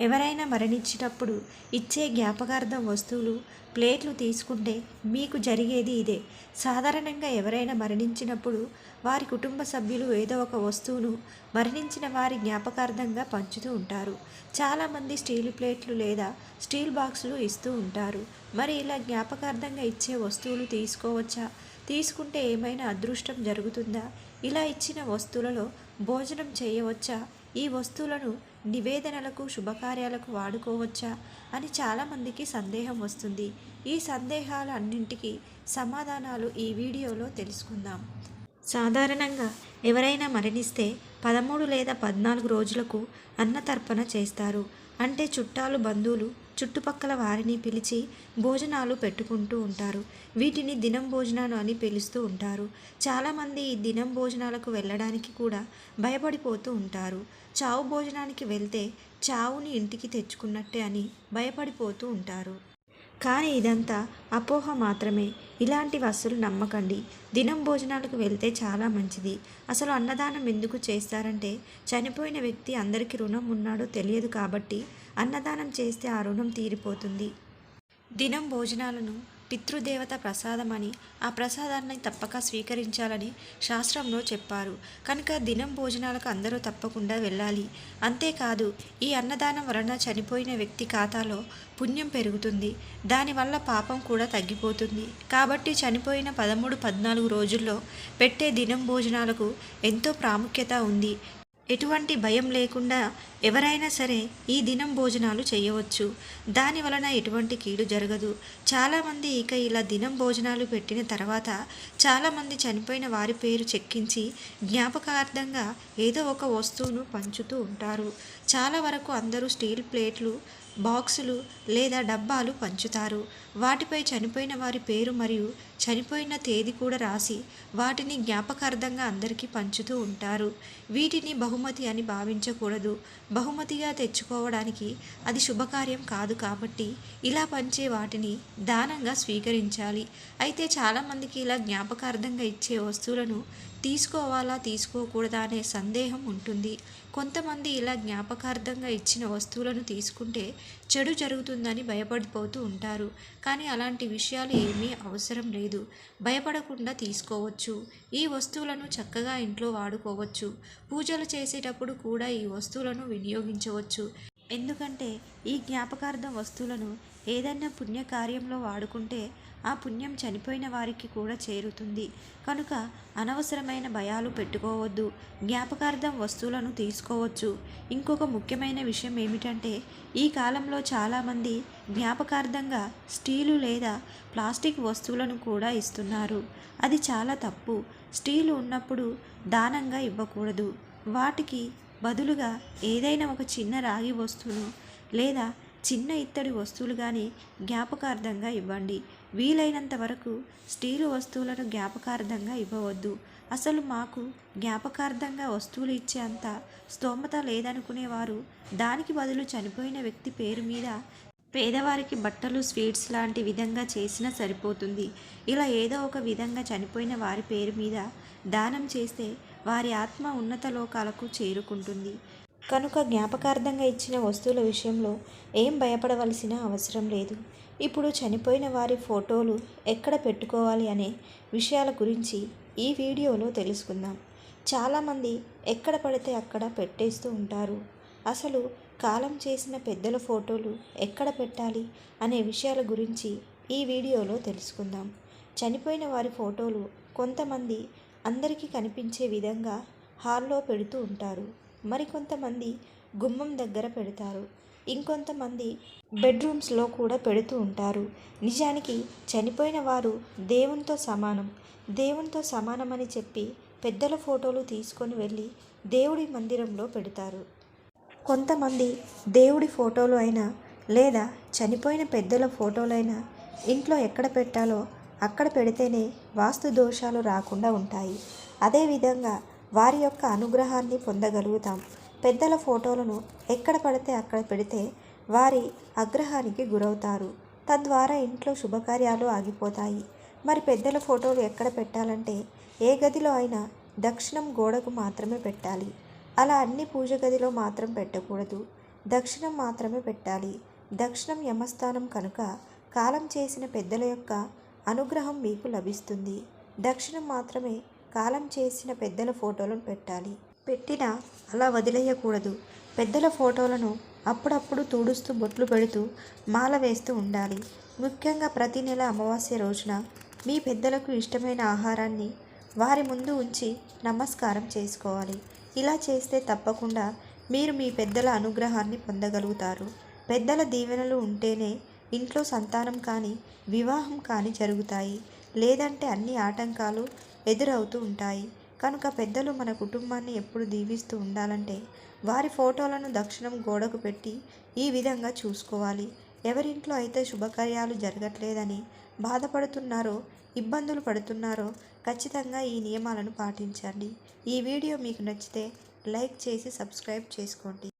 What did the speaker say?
ఎవరైనా మరణించినప్పుడు ఇచ్చే జ్ఞాపకార్థం వస్తువులు ప్లేట్లు తీసుకుంటే మీకు జరిగేది ఇదే. సాధారణంగా ఎవరైనా మరణించినప్పుడు వారి కుటుంబ సభ్యులు ఏదో ఒక వస్తువును మరణించిన వారి జ్ఞాపకార్థంగా పంచుతూ ఉంటారు. చాలామంది స్టీల్ ప్లేట్లు లేదా స్టీల్ బాక్సులు ఇస్తూ ఉంటారు. మరి ఇలా జ్ఞాపకార్థంగా ఇచ్చే వస్తువులు తీసుకోవచ్చా? తీసుకుంటే ఏమైనా అదృష్టం జరుగుతుందా? ఇలా ఇచ్చిన వస్తువులలో భోజనం చేయవచ్చా? ఈ వస్తువులను నివేదనలకు శుభకార్యాలకు వాడుకోవచ్చా అని చాలామందికి సందేహం వస్తుంది. ఈ సందేహాలు అన్నింటికీ సమాధానాలు ఈ వీడియోలో తెలుసుకుందాం. సాధారణంగా ఎవరైనా మరణిస్తే పదమూడు లేదా పద్నాలుగు రోజులకు అన్నతర్పణ చేస్తారు. అంటే చుట్టాలు బంధువులు చుట్టుపక్కల వారిని పిలిచి భోజనాలు పెట్టుకుంటూ ఉంటారు. వీటిని దినం భోజనాలు అని పిలుస్తూ ఉంటారు. చాలామంది ఈ దినం భోజనాలకు వెళ్ళడానికి కూడా భయపడిపోతూ ఉంటారు. చావు భోజనానికి వెళ్తే చావుని ఇంటికి తెచ్చుకున్నట్టే అని భయపడిపోతూ ఉంటారు. కానీ ఇదంతా అపోహ మాత్రమే. ఇలాంటివి అస్సలు నమ్మకండి. దినం భోజనాలకు వెళ్తే చాలా మంచిది. అసలు అన్నదానం ఎందుకు చేస్తారంటే చనిపోయిన వ్యక్తి అందరికీ రుణం ఉన్నాడో తెలియదు కాబట్టి అన్నదానం చేస్తే ఆ రుణం తీరిపోతుంది. దినం భోజనాలను పితృదేవత ప్రసాదమని ఆ ప్రసాదాన్ని తప్పక స్వీకరించాలని శాస్త్రంలో చెప్పారు. కనుక దినం భోజనాలకు అందరూ తప్పకుండా వెళ్ళాలి. అంతేకాదు ఈ అన్నదానం వలన చనిపోయిన వ్యక్తి ఖాతాలో పుణ్యం పెరుగుతుంది. దానివల్ల పాపం కూడా తగ్గిపోతుంది. కాబట్టి చనిపోయిన పదమూడు పద్నాలుగు రోజుల్లో పెట్టే దినం భోజనాలకు ఎంతో ప్రాముఖ్యత ఉంది. ఎటువంటి భయం లేకుండా ఎవరైనా సరే ఈ దినం భోజనాలు చేయవచ్చు. దాని వలన ఎటువంటి కీడు జరగదు. చాలామంది ఇక ఇలా దినం భోజనాలు పెట్టిన తర్వాత చాలామంది చనిపోయిన వారి పేరు చెక్కించి జ్ఞాపకార్థంగా ఏదో ఒక వస్తువును పంచుతూ ఉంటారు. చాలా వరకు అందరూ స్టీల్ ప్లేట్లు బాక్సులు లేదా డబ్బాలు పంచుతారు. వాటిపై చనిపోయిన వారి పేరు మరియు చనిపోయిన తేదీ కూడా రాసి వాటిని జ్ఞాపకార్థంగా అందరికీ పంచుతూ ఉంటారు. వీటిని బహుమతి అని భావించకూడదు. బహుమతిగా తెచ్చుకోవడానికి అది శుభకార్యం కాదు కాబట్టి ఇలా పంచే వాటిని దానంగా స్వీకరించాలి. అయితే చాలామందికి ఇలా జ్ఞాపకార్థంగా ఇచ్చే వస్తువులను తీసుకోవాలా తీసుకోకూడదా అనే సందేహం ఉంటుంది. కొంతమంది ఇలా జ్ఞాపకార్థంగా ఇచ్చిన వస్తువులను తీసుకుంటే చెడు జరుగుతుందని భయపడిపోతూ ఉంటారు. కానీ అలాంటి విషయాలు ఏమీ అవసరం లేదు. భయపడకుండా తీసుకోవచ్చు. ఈ వస్తువులను చక్కగా ఇంట్లో వాడుకోవచ్చు. పూజలు చేసేటప్పుడు కూడా ఈ వస్తువులను వినియోగించవచ్చు. ఎందుకంటే ఈ జ్ఞాపకార్థం వస్తువులను ఏదైనా పుణ్యకార్యంలో వాడుకుంటే ఆ పుణ్యం చనిపోయిన వారికి కూడా చేరుతుంది. కనుక అనవసరమైన భయాలు పెట్టుకోవద్దు. జ్ఞాపకార్థం వస్తువులను తీసుకోవచ్చు. ఇంకొక ముఖ్యమైన విషయం ఏమిటంటే ఈ కాలంలో చాలామంది జ్ఞాపకార్థంగా స్టీలు లేదా ప్లాస్టిక్ వస్తువులను కూడా ఇస్తున్నారు. అది చాలా తప్పు. స్టీలు ఉన్నప్పుడు దానంగా ఇవ్వకూడదు. వాటికి బదులుగా ఏదైనా ఒక చిన్న రాగి వస్తువును లేదా చిన్న ఇత్తడి వస్తువులు కానీ జ్ఞాపకార్థంగా ఇవ్వండి. వీలైనంత వరకు స్టీలు వస్తువులను జ్ఞాపకార్థంగా ఇవ్వవద్దు. అసలు మాకు జ్ఞాపకార్థంగా వస్తువులు ఇచ్చే అంత స్తోమత లేదనుకునేవారు. దానికి బదులు చనిపోయిన వ్యక్తి పేరు మీద పేదవారికి బట్టలు స్వీట్స్ లాంటి విధంగా చేసినా సరిపోతుంది. ఇలా ఏదో ఒక విధంగా చనిపోయిన వారి పేరు మీద దానం చేస్తే వారి ఆత్మ ఉన్నత లోకాలకు చేరుకుంటుంది. కనుక జ్ఞాపకార్థంగా ఇచ్చిన వస్తువుల విషయంలో ఏం భయపడవలసిన అవసరం లేదు. ఇప్పుడు చనిపోయిన వారి ఫోటోలు ఎక్కడ పెట్టుకోవాలి అనే విషయాల గురించి ఈ వీడియోలో తెలుసుకుందాం. చాలామంది ఎక్కడ పడితే అక్కడ పెట్టేస్తూ ఉంటారు. అసలు కాలం చేసిన పెద్దల ఫోటోలు ఎక్కడ పెట్టాలి అనే విషయాల గురించి ఈ వీడియోలో తెలుసుకుందాం. చనిపోయిన వారి ఫోటోలు కొంతమంది అందరికీ కనిపించే విధంగా హాల్లో పెడుతూ ఉంటారు. మరికొంతమంది గుమ్మం దగ్గర పెడతారు. ఇంకొంతమంది బెడ్రూమ్స్లో కూడా పెడుతూ ఉంటారు. నిజానికి చనిపోయిన వారు దేవునితో సమానం. దేవునితో సమానమని చెప్పి పెద్దల ఫోటోలు తీసుకొని వెళ్ళి దేవుడి మందిరంలో పెడతారు. కొంతమంది దేవుడి ఫోటోలు అయినా లేదా చనిపోయిన పెద్దల ఫోటోలైనా ఇంట్లో ఎక్కడ పెట్టాలో అక్కడ పెడితేనే వాస్తు దోషాలు రాకుండా ఉంటాయి. అదేవిధంగా వారి యొక్క అనుగ్రహాన్ని పొందగలుగుతాం. పెద్దల ఫోటోలను ఎక్కడ పడితే అక్కడ పెడితే వారి అగ్రహానికి గురవుతారు. తద్వారా ఇంట్లో శుభకార్యాలు ఆగిపోతాయి. మరి పెద్దల ఫోటోలు ఎక్కడ పెట్టాలంటే ఏ గదిలో అయినా దక్షిణం గోడకు మాత్రమే పెట్టాలి. అలా అన్ని పూజ గదిలో మాత్రం పెట్టకూడదు. దక్షిణం మాత్రమే పెట్టాలి. దక్షిణం యమస్థానం కనుక కాలం చేసిన పెద్దల యొక్క అనుగ్రహం మీకు లభిస్తుంది. దక్షిణం మాత్రమే కాలం చేసిన పెద్దల ఫోటోలను పెట్టాలి. పెట్టినా అలా వదిలేయకూడదు. పెద్దల ఫోటోలను అప్పుడప్పుడు తుడుస్తూ బొట్లు పెడుతూ మాల వేస్తూ ఉండాలి. ముఖ్యంగా ప్రతి నెల అమావాస్య రోజున మీ పెద్దలకు ఇష్టమైన ఆహారాన్ని వారి ముందు ఉంచి నమస్కారం చేసుకోవాలి. ఇలా చేస్తే తప్పకుండా మీరు మీ పెద్దల అనుగ్రహాన్ని పొందగలుగుతారు. పెద్దల దీవెనలు ఉంటేనే ఇంట్లో సంతానం కానీ వివాహం కానీ జరుగుతాయి. లేదంటే అన్ని ఆటంకాలు ఎదురవుతూ ఉంటాయి. కనుక పెద్దలు మన కుటుంబాన్ని ఎప్పుడు దీవిస్తూ ఉండాలంటే వారి ఫోటోలను దక్షిణం గోడకు పెట్టి ఈ విధంగా చూసుకోవాలి. ఎవరింట్లో అయితే శుభకార్యాలు జరగట్లేదని బాధపడుతున్నారో ఇబ్బందులు పడుతున్నారో ఖచ్చితంగా ఈ నియమాలను పాటించండి. ఈ వీడియో మీకు నచ్చితే లైక్ చేసి సబ్స్క్రైబ్ చేసుకోండి.